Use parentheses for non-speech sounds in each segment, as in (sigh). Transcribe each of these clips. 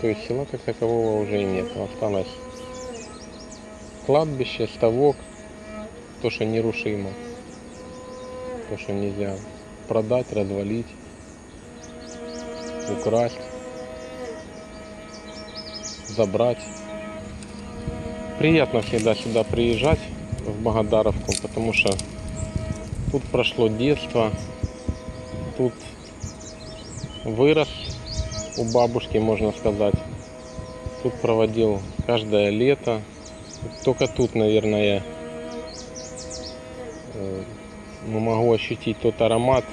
То есть села как такового уже и нет. Осталось кладбище, ставок, то, что нерушимо, то, что нельзя продать, развалить, украсть, забрать. Приятно всегда сюда приезжать, в Богодаровку, потому что тут прошло детство, тут вырос у бабушки, можно сказать. Тут проводил каждое лето. Только тут, наверное, э, ну, могу ощутить тот аромат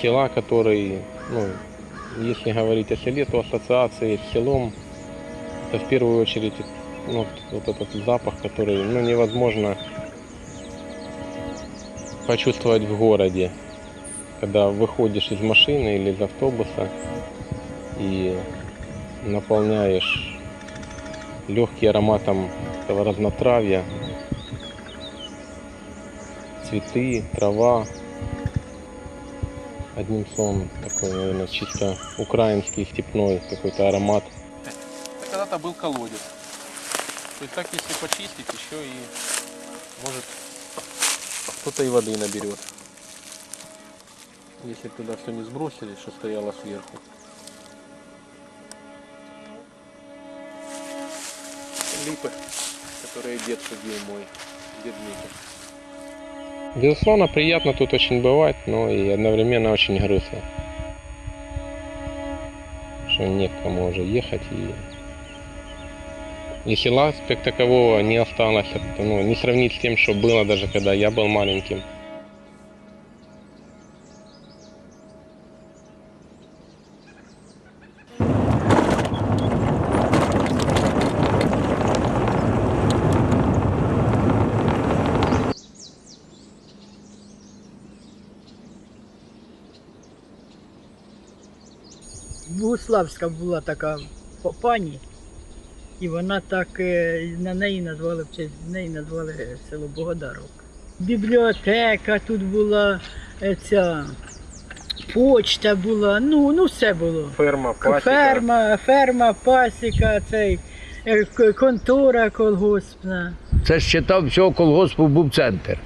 села, который, ну, если говорить о селе, то ассоциации с селом, это в первую очередь ну, вот этот запах, который ну, невозможно почувствовать в городе, когда выходишь из машины или из автобуса и наполняешь легкий ароматом этого разнотравья, цветы, трава. Одним словом, такой, наверное, чисто украинский, степной какой-то аромат. Когда-то был колодец. То есть так, если почистить, еще и может кто-то и воды наберет. Если туда все не сбросили, что стояло сверху. Липы, которые дед судил мой, дед Митя. Безусловно, приятно тут очень бывать, но и одновременно очень грустно. Что некому уже ехать и и села как такового не осталось, ну, не сравнить с тем, что было даже когда я был маленьким. Богуславська була така пані, і вона так е, на неї назвали в честь неї назвали село Богодаровка. Бібліотека тут була, е, ця почта була, ну, ну все було. Ферма, Ферма, ферма, пасіка, цей е, контора колгоспна. Це ж читав всього колгоспу був центр.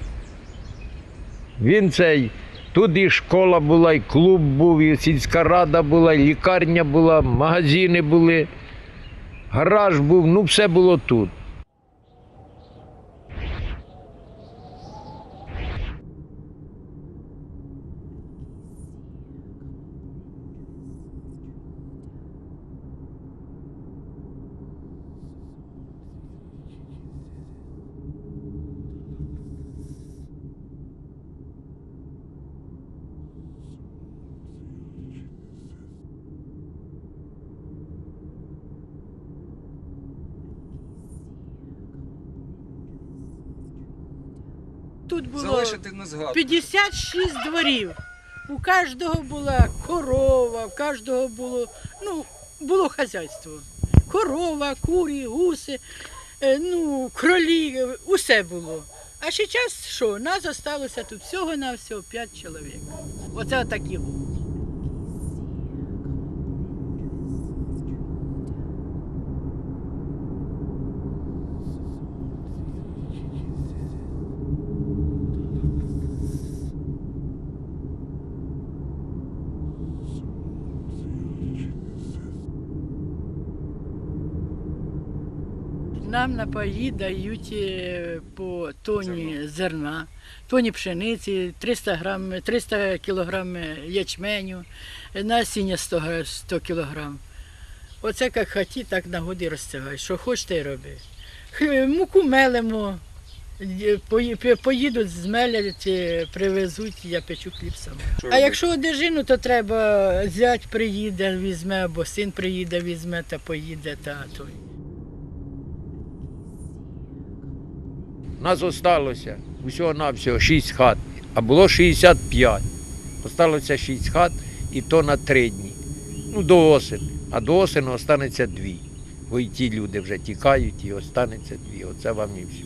Він цей. Тут і школа була, і клуб був, і сільська рада була, і лікарня була, магазини були, гараж був, ну все було тут. Тут було Залишити на згадку. 56 дворів. У кожного була корова, у кожного було, ну, було хазяйство. Корова, курі, гуси, е, ну, кролі, е, усе було. А зараз що? Нас залишилося тут всього на всього 5 чоловік. Оце отакі. Нам на паї дають е, по тоні зерна, тоні пшениці, 300, грам, 300 кілограм ячменю, насіння 100, га- 100 кілограм. Оце як хаті, так на годі розтягай. Що хочеш, те й роби. Муку мелимо, е, поїдуть, змелять, е, привезуть, я печу хліб сама. А якщо одежину, то треба зять приїде, візьме, або син приїде, візьме та поїде. Та, той. Нас осталося всього-навсього 6 хат, а було 65. Осталося 6 хат і то на 3 дні. Ну, до осені. А до осені останеться дві. Бо й ті люди вже тікають і останеться дві. Оце вам і все.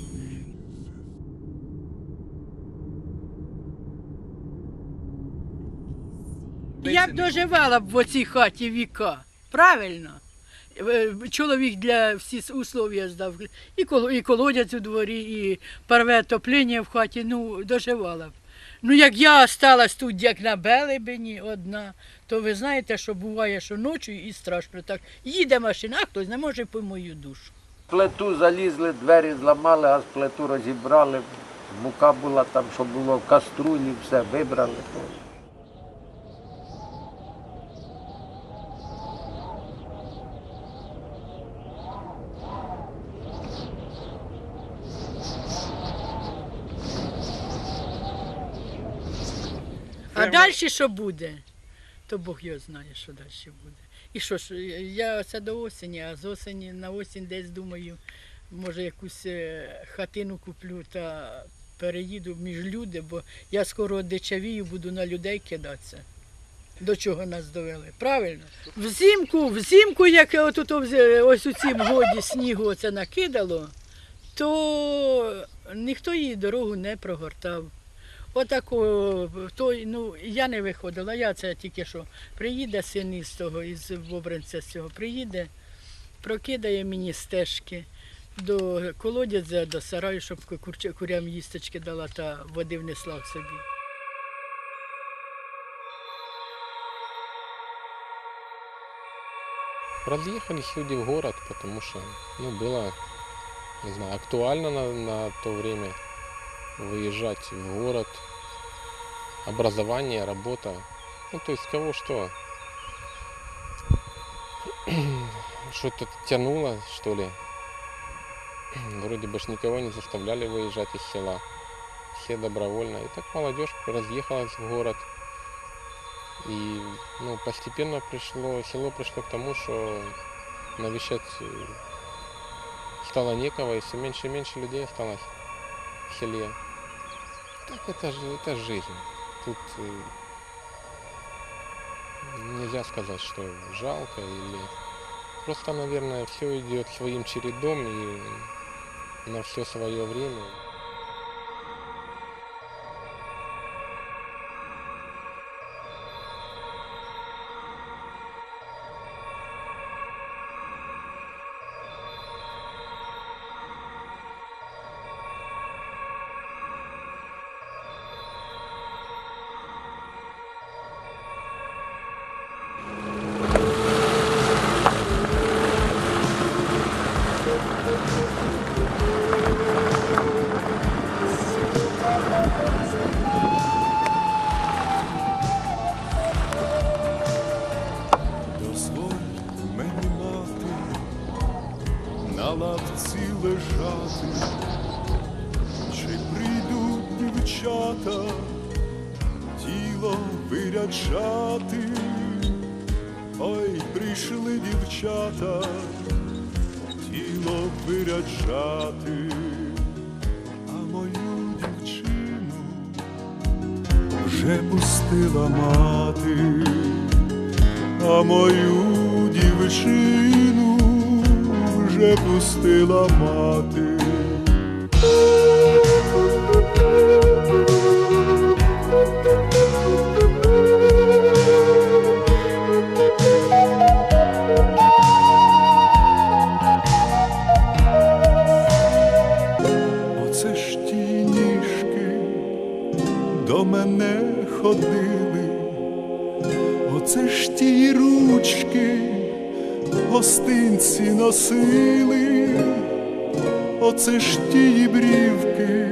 Я б доживала б в оцій хаті віка. Правильно? Е, Чоловік для всі условия здав. І, і колодязь у дворі, і парве топління в хаті, ну, доживала. Ну, як я осталась тут, як на Белебені одна, то ви знаєте, що буває, що ночі і страшно так. Їде машина, а хтось не може по мою душу. плиту залізли, двері зламали, аж плиту розібрали. Мука була там, що було в каструлі, все вибрали. А далі що буде? То Бог його знає, що далі буде. І що ж, я це до осені, а з осені на осінь десь думаю, може якусь е, хатину куплю та переїду між люди, бо я скоро одичавію, буду на людей кидатися. До чого нас довели? Правильно? Взимку, взимку, як отут ось- ось у цім годі снігу оце накидало, то ніхто її дорогу не прогортав. Отако, то, ну, я не виходила, я це тільки що приїде син із того, із Бобринця з цього, приїде, прокидає мені стежки до колодязя, до сараю, щоб курям їсточки дала та води внесла в собі. Разъехались люди в город, потому что ну, было актуально на, на то время выезжать в город. Образование, работа. Ну, то есть кого что. (clears throat) Что-то тянуло, что ли. (clears throat) Вроде бы ж никого не заставляли выезжать из села. Все добровольно. И так молодежь разъехалась в город. И ну, постепенно пришло, село пришло к тому, что навещать э, стало некого, и все меньше и меньше людей осталось в селе. Так это же это жизнь. Тут э, нельзя сказать, что жалко или просто, наверное, все идет своим чередом и на все свое время. Виряджати, ой, прийшли дівчата, тіло виряджати, а мою дівчину вже пустила мати. А мою дівчину вже пустила мати. Гостинці носили, оце ж тії брівки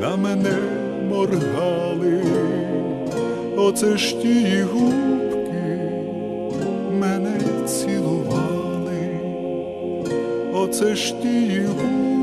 на мене моргали, оце ж тії губки мене цілували, оце ж тії губки